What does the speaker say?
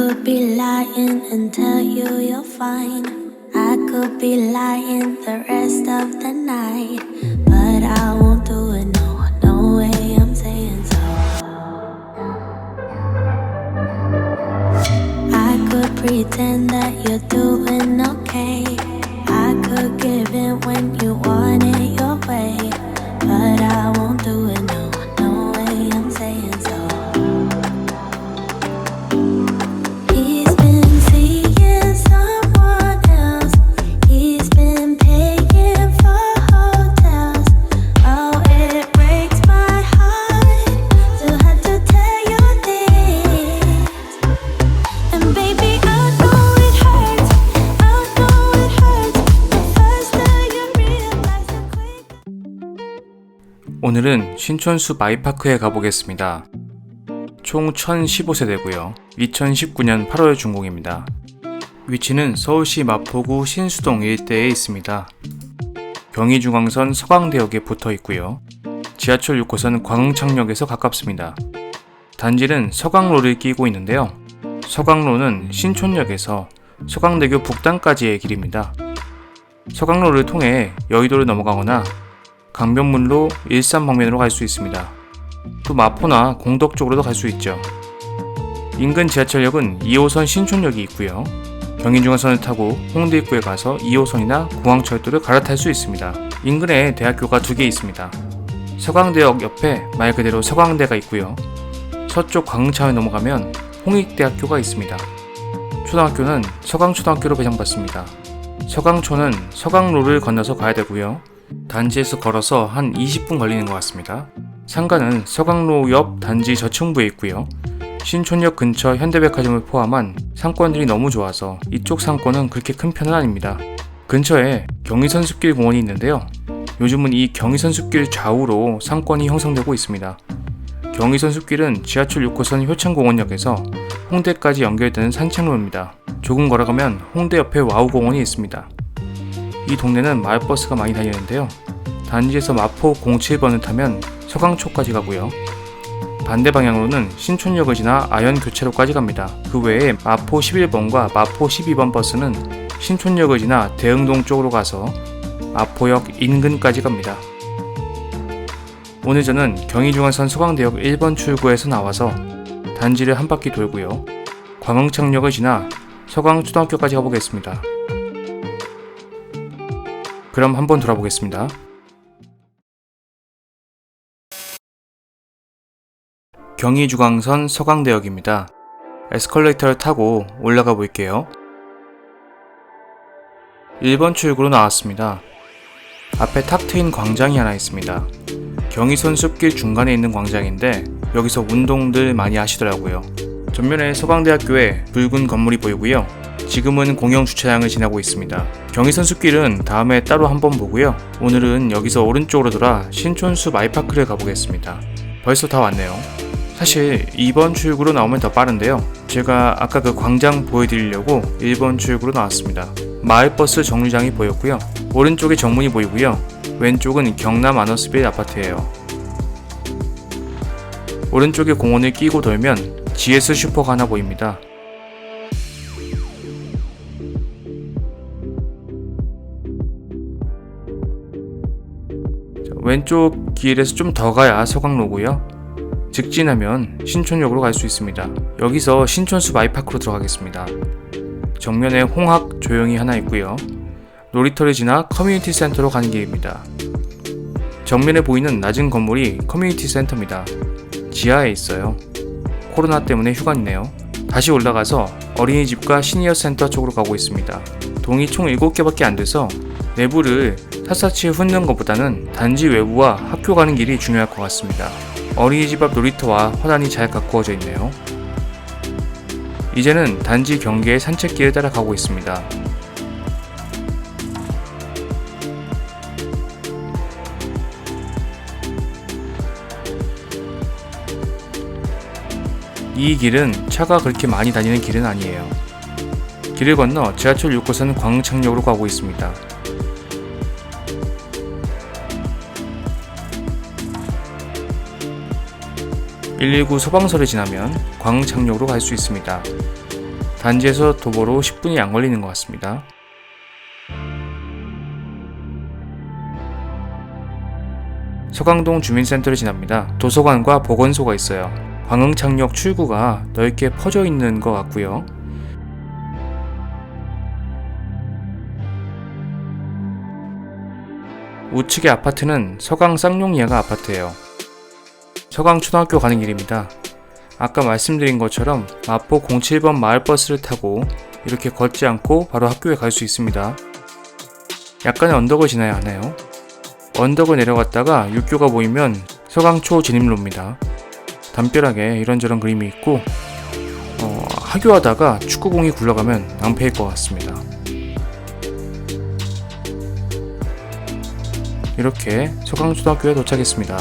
could be lying and tell you you're fine. I could be lying the rest of the night. But I won't do it, no, no way I'm saying so. I could pretend that you're doing okay. I could give in when you 오늘은 신촌수 마이파크에 가보겠습니다. 총 1015세대고요. 2019년 8월 준공입니다. 위치는 서울시 마포구 신수동 일대에 있습니다. 경의중앙선 서강대역에 붙어 있고요. 지하철 6호선 광흥창역에서 가깝습니다. 단지는 서강로를 끼고 있는데요. 서강로는 신촌역에서 서강대교 북단까지의 길입니다. 서강로를 통해 여의도를 넘어가거나 강변문로 일산 방면으로 갈 수 있습니다. 또 마포나 공덕 쪽으로도 갈 수 있죠. 인근 지하철역은 2호선 신촌역이 있고요. 경인중앙선을 타고 홍대 입구에 가서 2호선이나 공항철도를 갈아탈 수 있습니다. 인근에 대학교가 두 개 있습니다. 서강대역 옆에 말 그대로 서강대가 있고요. 서쪽 광흥차에 넘어가면 홍익대학교가 있습니다. 초등학교는 서강초등학교로 배정받습니다. 서강초는 서강로를 건너서 가야 되고요. 단지에서 걸어서 한 20분 걸리는 것 같습니다. 상가는 서강로 옆 단지 저층부에 있고요. 신촌역 근처 현대백화점을 포함한 상권들이 너무 좋아서 이쪽 상권은 그렇게 큰 편은 아닙니다. 근처에 경의선숲길 공원이 있는데요. 요즘은 이 경의선숲길 좌우로 상권이 형성되고 있습니다. 경의선숲길은 지하철 6호선 효창공원역에서 홍대까지 연결되는 산책로입니다. 조금 걸어가면 홍대 옆에 와우공원이 있습니다. 이 동네는 마을버스가 많이 다니는데요. 단지에서 마포 07번을 타면 서강초까지 가고요. 반대 방향으로는 신촌역을 지나 아현 교차로까지 갑니다. 그 외에 마포 11번과 마포 12번 버스는 신촌역을 지나 대흥동 쪽으로 가서 마포역 인근까지 갑니다. 오늘 저는 경의중앙선 서강대역 1번 출구에서 나와서 단지를 한 바퀴 돌고요. 광흥창역을 지나 서강초등학교까지 가보겠습니다. 그럼 한번 돌아보겠습니다. 경의중앙선 서강대역입니다. 에스컬레이터를 타고 올라가 볼게요. 1번 출구로 나왔습니다. 앞에 탁 트인 광장이 하나 있습니다. 경의선 숲길 중간에 있는 광장인데 여기서 운동들 많이 하시더라고요. 전면에 서강대학교에 붉은 건물이 보이고요. 지금은 공영 주차장을 지나고 있습니다. 경의선 숲길은 다음에 따로 한번 보고요. 오늘은 여기서 오른쪽으로 돌아 신촌숲 아이파크를 가보겠습니다. 벌써 다 왔네요. 사실 2번 출구로 나오면 더 빠른데요. 제가 아까 그 광장 보여드리려고 1번 출구로 나왔습니다. 마을버스 정류장이 보였고요. 오른쪽에 정문이 보이고요. 왼쪽은 경남 아너스빌 아파트예요. 오른쪽에 공원을 끼고 돌면 GS 슈퍼가 하나 보입니다. 왼쪽 길에서 좀 더 가야 서강로고요. 직진하면 신촌역으로 갈 수 있습니다. 여기서 신촌숲 아이파크로 들어가겠습니다. 정면에 홍학 조용히 하나 있고요. 놀이터를 지나 커뮤니티 센터로 가는 길입니다. 정면에 보이는 낮은 건물이 커뮤니티 센터입니다. 지하에 있어요. 코로나 때문에 휴관이네요. 다시 올라가서 어린이집과 시니어 센터 쪽으로 가고 있습니다. 동이 총 7개밖에 안 돼서 내부를 샅샅이 훑는 것보다는 단지 외부와 학교 가는 길이 중요할 것 같습니다. 어린이집 앞 놀이터와 화단이 잘 가꾸어져 있네요. 이제는 단지 경계의 산책길을 따라 가고 있습니다. 이 길은 차가 그렇게 많이 다니는 길은 아니에요. 길을 건너 지하철 6호선 광흥창역으로 가고 있습니다. 119 소방서를 지나면 광흥창역으로 갈 수 있습니다. 단지에서 도보로 10분이 안 걸리는 것 같습니다. 서강동 주민센터를 지납니다. 도서관과 보건소가 있어요. 광흥창역 출구가 넓게 퍼져 있는 것 같고요. 우측의 아파트는 서강 쌍용리아가 아파트예요. 서강 초등학교 가는 길입니다. 아까 말씀드린 것처럼 마포 07번 마을버스를 타고 이렇게 걷지 않고 바로 학교에 갈 수 있습니다. 약간의 언덕을 지나야 하나요? 언덕을 내려갔다가 육교가 보이면 서강초 진입로입니다. 담벼락에 이런저런 그림이 있고 어, 하교하다가 축구공이 굴러가면 낭패일 것 같습니다. 이렇게 서강초등학교에 도착했습니다.